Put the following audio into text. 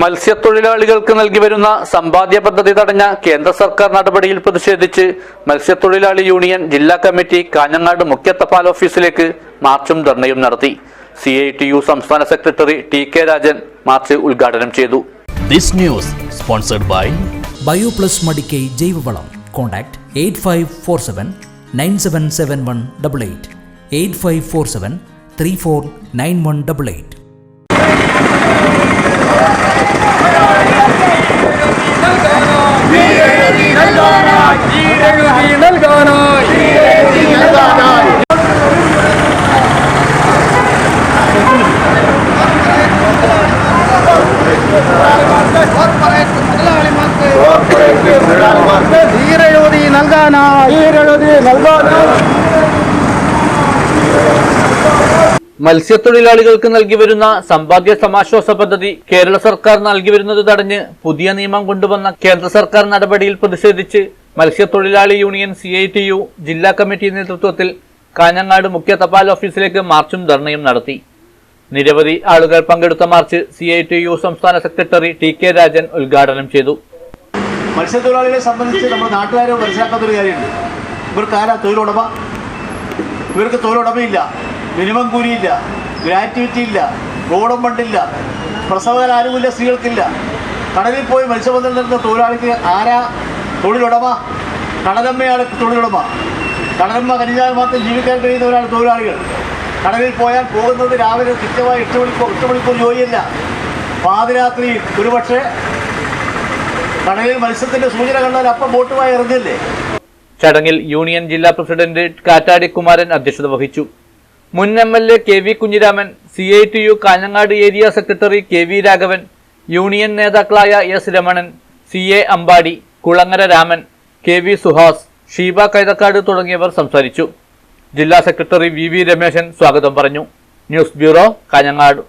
മത്സ്യത്തൊഴിലാളികൾക്ക് നൽകി വരുന്ന സമ്പാദ്യ പദ്ധതി തടഞ്ഞ കേന്ദ്ര സർക്കാർ നടപടിയിൽ പ്രതിഷേധിച്ച് മത്സ്യത്തൊഴിലാളി യൂണിയൻ ജില്ലാ കമ്മിറ്റി കാഞ്ഞങ്ങാട് മുഖ്യ തപാൽ ഓഫീസിലേക്ക് മാർച്ചും ധർണയും നടത്തി. സി ഐ ടി യു സംസ്ഥാന secretary T K Rajan march ഉദ്ഘാടനം ചെയ്തു. This news sponsored by bio Bioplus Madikkai ജൈവവളം. Contact eight five four seven nine seven seven one double eight. Eight five four seven three four nine one double eight ഈരെഴുതി നൽകാനായി ഈരെഴുതി നൽകാനായി ഈരെഴുതി നൽകാനായി മത്സ്യത്തൊഴിലാളികൾക്ക് നൽകി വരുന്ന സമ്പാദ്യ സമാശ്വാസ പദ്ധതി കേരള സർക്കാർ നൽകി വരുന്നത് തടഞ്ഞ് പുതിയ നിയമം കൊണ്ടുവന്ന കേന്ദ്ര സർക്കാർ നടപടിയിൽ പ്രതിഷേധിച്ച് മത്സ്യത്തൊഴിലാളി union C I T U ജില്ലാ കമ്മിറ്റി നേതൃത്വത്തിൽ കാഞ്ഞങ്ങാട് മുഖ്യ തപാൽ ഓഫീസിലേക്ക് മാർച്ചും ധർണയും നടത്തി. നിരവധി ആളുകൾ പങ്കെടുത്ത march C I T U സംസ്ഥാന സെക്രട്ടറി ടി കെ രാജൻ ഉദ്ഘാടനം ചെയ്തു. മത്സ്യത്തൊഴിലാളികളെ സംബന്ധിച്ച് നമ്മുടെ നാട്ടുകാരെ മനസ്സിലാക്കാത്തൊരു കാര്യമുണ്ട്. ഇവർക്ക് ആരാ തൊഴിലുടമ? ഇവർക്ക് തൊഴിലുടമയില്ല. മിനിമം കൂലിയില്ല. ഗ്രാറ്റുവിറ്റി ഇല്ല. റോഡും ഫണ്ടില്ല പ്രസവകാല ആനുകൂല്യ സ്ത്രീകൾക്കില്ല. കടലിൽ പോയി മത്സ്യബന്ധനം നടത്തുന്ന തൊഴിലാളിക്ക് ആരാ തൊഴിലുടമ? കടലമ്മയാണ് തൊഴിലുടമ. കടലമ്മ കനിഞ്ഞാൽ മാത്രം ജീവിക്കാൻ കഴിയുന്നവരാണ് തൊഴിലാളികൾ. കടലിൽ പോയാൽ പോകുന്നത് രാവിലെ കൃത്യമായി എട്ട് മണിക്കൂർ എട്ട് മണിക്കൂർ ജോലിയല്ല. പാതിരാത്രി ഒരുപക്ഷെ കടലിൽ മത്സ്യത്തിന്റെ സൂചന കണ്ടാൽ അപ്പം ബോട്ടുമായി ഇറങ്ങില്ലേ ചടങ്ങിൽ യൂണിയൻ ജില്ലാ പ്രസിഡന്റ് കാറ്റാടി കുമാരൻ അധ്യക്ഷത വഹിച്ചു. മുൻ M L A K V Kunhiraman C I T U Kanhangad area secretary K V Raghavan union നേതാക്കളായ S Ramanan C A Ambadi Kulangara Raman K V Suhas Sheeba Kaithakkad തുടങ്ങിയവർ സംസാരിച്ചു. ജില്ലാ secretary V V Rameshan സ്വാഗതം പറഞ്ഞു. News bureau Kanhangad.